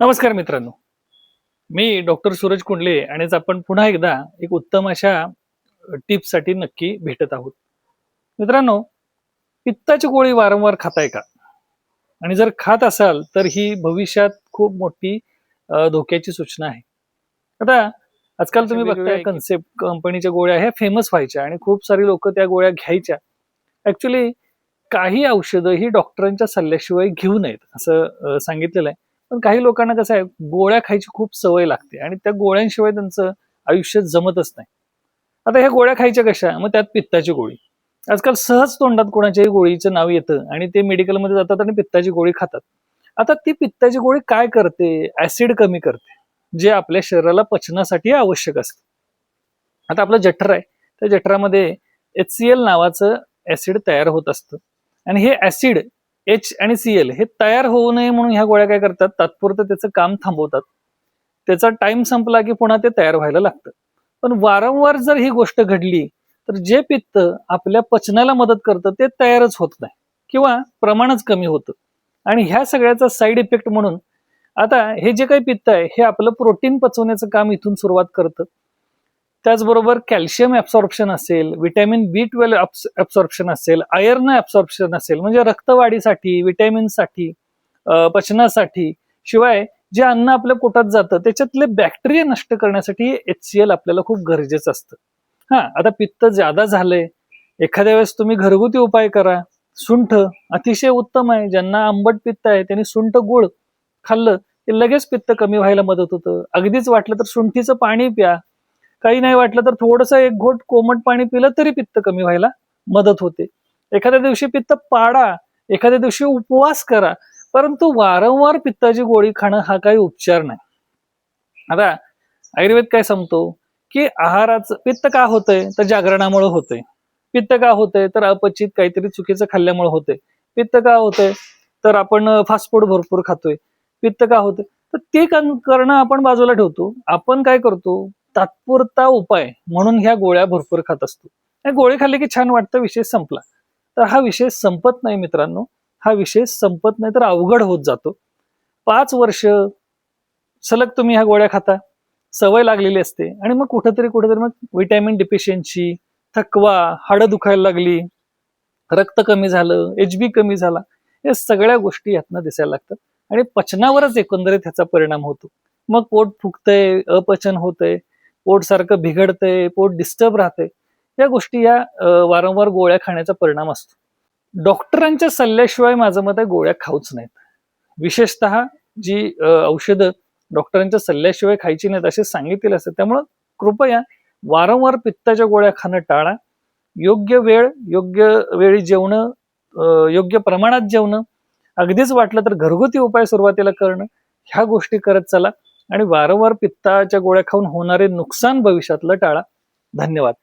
नमस्कार मित्रांनो. मी डॉक्टर सूरज कुंडले आणि आपण पुन्हा एकदा एक उत्तम अशा टिप्ससाठी नक्की भेटत आहोत. मित्रांनो पित्ताची गोळी वारंवार खाताय का? आणि जर खात असाल तर ही भविष्यात खूप मोठी धोक्याची सूचना आहे. आता आजकाल तुम्ही बघताय कन्सेप्ट कंपनीच्या गोळ्या ह्या फेमस व्हायच्या आणि खूप सारी लोक त्या गोळ्या घ्यायच्या. ऍक्च्युली काही औषधं ही डॉक्टरांच्या सल्ल्याशिवाय घेऊ नयेत असं सांगितलेलं आहे. पण काही लोकांना कसं आहे गोळ्या खायची खूप सवय लागते आणि त्या गोळ्यांशिवाय त्यांचं आयुष्य जमतच नाही. आता ह्या गोळ्या खायच्या कशा? मग त्यात पित्ताची गोळी. आजकाल सहज तोंडात कोणाच्याही गोळीचं नाव येतं आणि ते मेडिकलमध्ये जातात आणि पित्ताची गोळी खातात. आता ती पित्ताची गोळी काय करते? ऍसिड कमी करते जे आपल्या शरीराला पचनासाठी आवश्यक असते. आता आपलं जठर आहे त्या जठरामध्ये एच सी एल नावाचं ऍसिड तयार होत असतं. आणि हे ऍसिड एच आणि सी एल हे तयार होऊ नये म्हणून ह्या गोळ्या काय करतात? तात्पुरतं त्याचं काम थांबवतात. त्याचा टाइम संपला की पुन्हा ते तयार व्हायला लागतं. पण वारंवार जर ही गोष्ट घडली तर जे पित्त आपल्या पचनाला मदत करतं ते तयारच होत नाही. किंवा प्रमाणच कमी होतं. आणि ह्या सगळ्याचा साईड इफेक्ट म्हणून आता हे जे काही पित्त आहे हे आपलं प्रोटीन पचवण्याचं काम इथून सुरुवात करतं. त्याचबरोबर कॅल्शियम ऍब्सॉर्प्शन असेल विटॅमिन बी ट्वेल्व ऍब्सॉर्प्शन असेल आयर्न ऍब्सॉर्प्शन असेल म्हणजे रक्तवाढीसाठी विटॅमिनसाठी पचनासाठी शिवाय जे अन्न आपल्या पोटात जातं त्याच्यातले बॅक्टेरिया नष्ट करण्यासाठी एच सी एल आपल्याला खूप गरजेचं असतं. हा आता पित्त ज्यादा झालंय एखाद्या वेळेस तुम्ही घरगुती उपाय करा सुंठ अतिशय उत्तम आहे ज्यांना आंबट पित्त आहे त्यांनी सुंठ गुळ खाल्लं की लगेच पित्त कमी व्हायला मदत होतं. अगदीच वाटलं तर सुंठीचं पाणी प्या काही नाही वाटलं तर थोडंसं एक घोट कोमट पाणी पिलं तरी पित्त कमी व्हायला मदत होते. एखाद्या दिवशी पित्त पाडा एखाद्या दिवशी उपवास करा परंतु वारंवार पित्ताची गोळी खाणं हा काही उपचार नाही. आता आयुर्वेद काय सांगतो की आहाराचं पित्त का होतंय? तर जागरणामुळे होतंय. पित्त का होतंय? तर अपचित काहीतरी चुकीचं खाल्ल्यामुळे होतंय. पित्त का होतंय? तर आपण फास्ट फूड भरपूर खातोय. पित्त का होतंय? तर ते करणं आपण बाजूला ठेवतो. आपण काय करतो? तात्पुरता उपाय म्हणून ह्या गोळ्या भरपूर खात असतो. गोळे गोळी खाल्ली की छान वाटतं विषय संपला. तर हा विषय संपत नाही मित्रांनो. हा विषय संपत नाही तर अवघड होत जातो. पाच वर्ष सलग तुम्ही ह्या गोळ्या खाता. सवय लागलेली असते. आणि मग कुठेतरी कुठेतरी मग व्हिटॅमिन डिफिशियन्सी थकवा हाडं दुखायला लागली रक्त कमी झालं एच बी कमी झाला या सगळ्या गोष्टी यातनं दिसायला लागतात. आणि पचनावरच एकंदरीत ह्याचा परिणाम होतो. मग पोट फुगतंय अपचन होतंय पोट सारखं बिघडतंय पोट डिस्टर्ब राहते या गोष्टी या वारंवार गोळ्या खाण्याचा परिणाम असतो. डॉक्टरांच्या सल्ल्याशिवाय माझं मत आहे गोळ्या खाऊच नाहीत. विशेषतः जी औषधं डॉक्टरांच्या सल्ल्याशिवाय खायची नाहीत असे सांगितलेले असतात त्यामुळं कृपया वारंवार पित्ताच्या गोळ्या खाणं टाळा. योग्य वेळ योग्य वेळी जेवणं योग्य प्रमाणात जेवणं अगदीच वाटलं तर घरगुती उपाय सुरुवातीला करणं ह्या गोष्टी करत चला. आणि वारंवार पित्ताच्या गोळ्या खाऊन होणारे नुकसान भविष्यातलं टाळा. धन्यवाद.